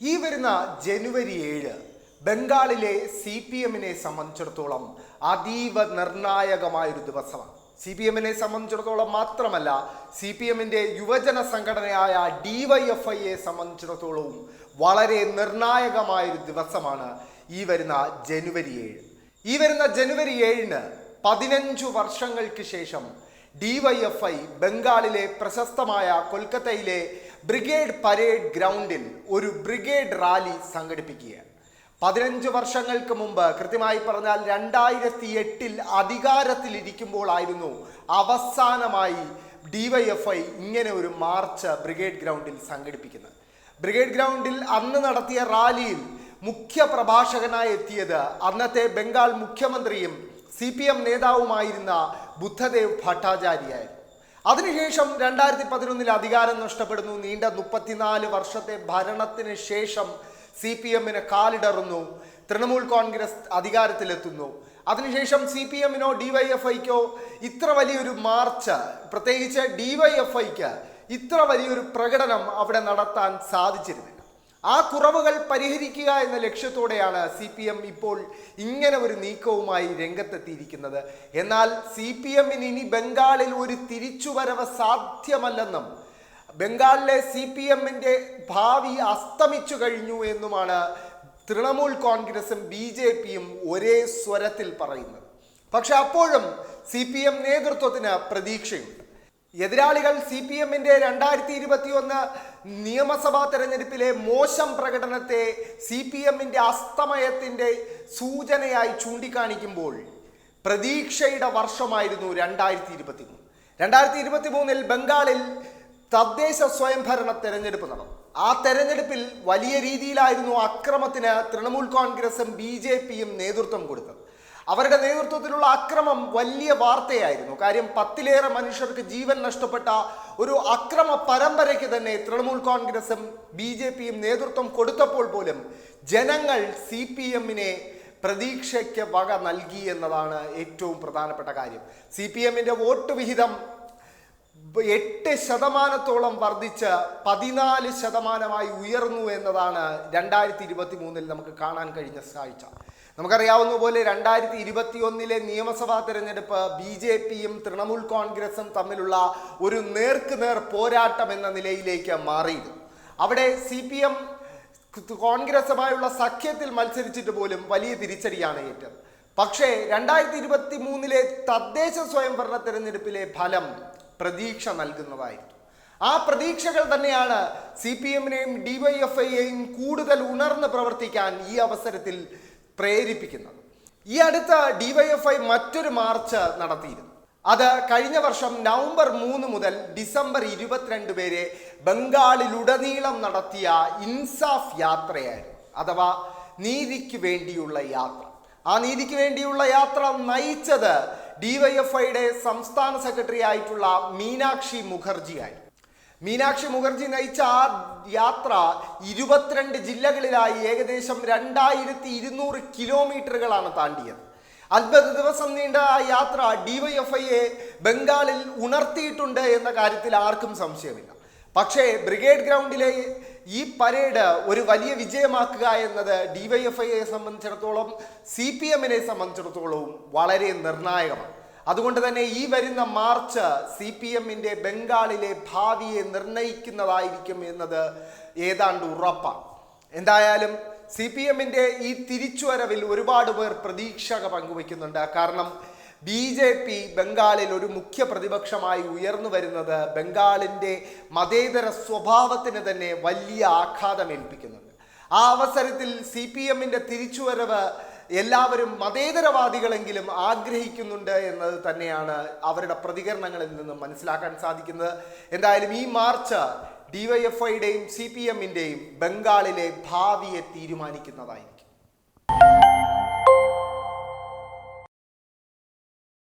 ഈ വരുന്ന ജനുവരി ഏഴ് ബംഗാളിലെ സി പി എമ്മിനെ സംബന്ധിച്ചിടത്തോളം അതീവ നിർണായകമായൊരു ദിവസമാണ്. സി പി എമ്മിനെ സംബന്ധിച്ചിടത്തോളം മാത്രമല്ല സി പി എമ്മിന്റെ യുവജന സംഘടനയായ ഡി വൈ എഫ് ഐയെ സംബന്ധിച്ചിടത്തോളവും വളരെ നിർണായകമായൊരു ദിവസമാണ് ഈ വരുന്ന ജനുവരി ഏഴ്. ഈ വരുന്ന ജനുവരി ഏഴിന് പതിനഞ്ചു വർഷങ്ങൾക്ക് ശേഷം ഡി വൈ എഫ് ഐ ബംഗാളിലെ പ്രശസ്തമായ കൊൽക്കത്തയിലെ ബ്രിഗേഡ് പരേഡ് ഗ്രൗണ്ടിൽ ഒരു ബ്രിഗേഡ് റാലി സംഘടിപ്പിക്കുകയാണ്. പതിനഞ്ച് വർഷങ്ങൾക്ക് മുമ്പ് കൃത്യമായി പറഞ്ഞാൽ രണ്ടായിരത്തി എട്ടിൽ അധികാരത്തിലിരിക്കുമ്പോഴായിരുന്നു അവസാനമായി ഡിവൈഎഫ്ഐ ഇങ്ങനെ ഒരു മാർച്ച് ബ്രിഗേഡ് ഗ്രൗണ്ടിൽ സംഘടിപ്പിക്കുന്നത്. ബ്രിഗേഡ് ഗ്രൗണ്ടിൽ അന്ന് നടത്തിയ റാലിയിൽ മുഖ്യ പ്രഭാഷകനായി എത്തിയത് അന്നത്തെ ബംഗാൾ മുഖ്യമന്ത്രിയും സി പി എം നേതാവുമായിരുന്ന ബുദ്ധദേവ് ഭട്ടാചാര്യായിരുന്നു അതിനുശേഷം രണ്ടായിരത്തി പതിനൊന്നിൽ അധികാരം നഷ്ടപ്പെടുന്നു. നീണ്ട മുപ്പത്തിനാല് വർഷത്തെ ഭരണത്തിന് ശേഷം സി പി എമ്മിന് കാലിടറുന്നു. തൃണമൂൽ കോൺഗ്രസ് അധികാരത്തിലെത്തുന്നു. അതിനുശേഷം സി പി എമ്മിനോ ഡിവൈഎഫ്ഐക്കോ ഇത്ര വലിയൊരു മാർച്ച് പ്രത്യേകിച്ച് ഡിവൈഎഫ്ഐക്ക് ഇത്ര വലിയൊരു പ്രകടനം അവിടെ നടത്താൻ സാധിച്ചിരുന്നില്ല. ആ കുറവുകൾ പരിഹരിക്കുക എന്ന ലക്ഷ്യത്തോടെയാണ് സി പി എം ഇപ്പോൾ ഇങ്ങനെ ഒരു നീക്കവുമായി രംഗത്തെത്തിയിരിക്കുന്നത്. എന്നാൽ സി പി എമ്മിന് ഇനി ബംഗാളിൽ ഒരു തിരിച്ചുവരവ് സാധ്യമല്ലെന്നും ബംഗാളിലെ സി പി എമ്മിന്റെ ഭാവി അസ്തമിച്ചു കഴിഞ്ഞു എന്നുമാണ് തൃണമൂൽ കോൺഗ്രസും ബി ജെ പിയും ഒരേ സ്വരത്തിൽ പറയുന്നത്. പക്ഷെ അപ്പോഴും സി പി എം നേതൃത്വത്തിന് പ്രതീക്ഷയുണ്ട്. എതിരാളികൾ സി പി എമ്മിന്റെ രണ്ടായിരത്തി ഇരുപത്തി ഒന്ന് നിയമസഭാ തെരഞ്ഞെടുപ്പിലെ മോശം പ്രകടനത്തെ സി പി എമ്മിന്റെ അസ്തമയത്തിന്റെ സൂചനയായി ചൂണ്ടിക്കാണിക്കുമ്പോൾ പ്രതീക്ഷയുടെ വർഷമായിരുന്നു രണ്ടായിരത്തി ഇരുപത്തി മൂന്ന് രണ്ടായിരത്തി ഇരുപത്തി മൂന്നിൽ ബംഗാളിൽ തദ്ദേശ സ്വയംഭരണ തെരഞ്ഞെടുപ്പ് നടന്നു. ആ തെരഞ്ഞെടുപ്പിൽ വലിയ രീതിയിലായിരുന്നു അക്രമത്തിന് തൃണമൂൽ കോൺഗ്രസും ബി നേതൃത്വം കൊടുത്തത്. അവരുടെ നേതൃത്വത്തിലുള്ള അക്രമം വലിയ വാർത്തയായിരുന്നു. കാര്യം പത്തിലേറെ മനുഷ്യർക്ക് ജീവൻ നഷ്ടപ്പെട്ട ഒരു അക്രമ പരമ്പരയ്ക്ക് തന്നെ തൃണമൂൽ കോൺഗ്രസും ബി ജെ പിയും നേതൃത്വം കൊടുത്തപ്പോൾ പോലും ജനങ്ങൾ സി പി എമ്മിനെ പ്രതീക്ഷയ്ക്ക് വക നൽകി എന്നതാണ് ഏറ്റവും പ്രധാനപ്പെട്ട കാര്യം. സി പി എമ്മിന്റെ വോട്ട് വിഹിതം എട്ട് ശതമാനത്തോളം വർദ്ധിച്ച് പതിനാല് ശതമാനമായി ഉയർന്നു എന്നതാണ് രണ്ടായിരത്തി ഇരുപത്തി മൂന്നിൽ നമുക്ക് കാണാൻ കഴിഞ്ഞ കാഴ്ച. നമുക്കറിയാവുന്ന പോലെ രണ്ടായിരത്തി ഇരുപത്തി ഒന്നിലെ നിയമസഭാ തെരഞ്ഞെടുപ്പ് ബി ജെ പിയും തൃണമൂൽ കോൺഗ്രസും തമ്മിലുള്ള ഒരു നേർക്കുനേർ പോരാട്ടം എന്ന നിലയിലേക്ക് മാറിയിരുന്നു. അവിടെ സി പി എം കോൺഗ്രസുമായുള്ള സഖ്യത്തിൽ മത്സരിച്ചിട്ട് പോലും വലിയ തിരിച്ചടിയാണ് ഏറ്റത്. പക്ഷേ രണ്ടായിരത്തി ഇരുപത്തി മൂന്നിലെ തദ്ദേശ സ്വയംഭരണ തെരഞ്ഞെടുപ്പിലെ ഫലം പ്രതീക്ഷ നൽകുന്നതായിരുന്നു. ആ പ്രതീക്ഷകൾ തന്നെയാണ് സി പി എമ്മിനെയും ഡിവൈഎഫ്ഐയെയും കൂടുതൽ ഉണർന്ന് പ്രവർത്തിക്കാൻ ഈ അവസരത്തിൽ പ്രേരിപ്പിക്കുന്നത്. ഈ അടുത്ത ഡിവൈഎഫ്ഐ മറ്റൊരു മാർച്ച് നടത്തിയിരുന്നു. അത് കഴിഞ്ഞ വർഷം നവംബർ മൂന്ന് മുതൽ ഡിസംബർ ഇരുപത്തിരണ്ട് വരെ ബംഗാളിലുടനീളം നടത്തിയ ഇൻസാഫ് യാത്രയായിരുന്നു. അഥവാ നീതിക്ക് വേണ്ടിയുള്ള യാത്ര. ആ നീതിക്ക് വേണ്ടിയുള്ള യാത്ര നയിച്ചത് ഡിവൈഎഫ്ഐയുടെ സംസ്ഥാന സെക്രട്ടറി ആയിട്ടുള്ള മീനാക്ഷി മുഖർജിയായിരുന്നു. മീനാക്ഷി മുഖർജി നയിച്ച ആ യാത്ര ഇരുപത്തിരണ്ട് ജില്ലകളിലായി ഏകദേശം രണ്ടായിരത്തി ഇരുന്നൂറ് കിലോമീറ്ററുകളാണ് താണ്ടിയത്. അൻപത് ദിവസം നീണ്ട ആ യാത്ര ഡിവൈഎഫ്ഐയെ ബംഗാളിൽ ഉണർത്തിയിട്ടുണ്ട് എന്ന കാര്യത്തിൽ ആർക്കും സംശയമില്ല. പക്ഷേ ബ്രിഗേഡ് ഗ്രൗണ്ടിലെ ഈ പരേഡ് ഒരു വലിയ വിജയമാക്കുക എന്നത് ഡിവൈഎഫ്ഐയെ സംബന്ധിച്ചിടത്തോളം സി പി എമ്മിനെ സംബന്ധിച്ചിടത്തോളവും വളരെ നിർണായകമാണ്. അതുകൊണ്ട് തന്നെ ഈ വരുന്ന മാർച്ച് സി പി എമ്മിന്റെ ബംഗാളിലെ ഭാവിയെ നിർണയിക്കുന്നതായിരിക്കും എന്നത് ഏതാണ്ട് ഉറപ്പാണ്. എന്തായാലും സി പി എമ്മിന്റെ ഈ തിരിച്ചുവരവിൽ ഒരുപാട് പേർ പ്രതീക്ഷ പങ്കുവയ്ക്കുന്നുണ്ട്. കാരണം ബി ജെ പി ബംഗാളിൽ ഒരു മുഖ്യ പ്രതിപക്ഷമായി ഉയർന്നു വരുന്നത് ബംഗാളിന്റെ മതേതര സ്വഭാവത്തിന് തന്നെ വലിയ ആഘാതം ഏൽപ്പിക്കുന്നുണ്ട് ആ അവസരത്തിൽ സി പി എമ്മിന്റെ തിരിച്ചുവരവ് എല്ലാവരും മതേതരവാദികളെങ്കിലും ആഗ്രഹിക്കുന്നുണ്ട് എന്നത് തന്നെയാണ് അവരുടെ പ്രതികരണങ്ങളിൽ നിന്ന് മനസ്സിലാക്കാൻ സാധിക്കുന്നത്. എന്തായാലും ഈ മാർച്ച് ഡിവൈഎഫ്ഐയുടെയും സി പി എമ്മിന്റെയും ബംഗാളിലെ ഭാവിയെ തീരുമാനിക്കുന്നതായിരിക്കും.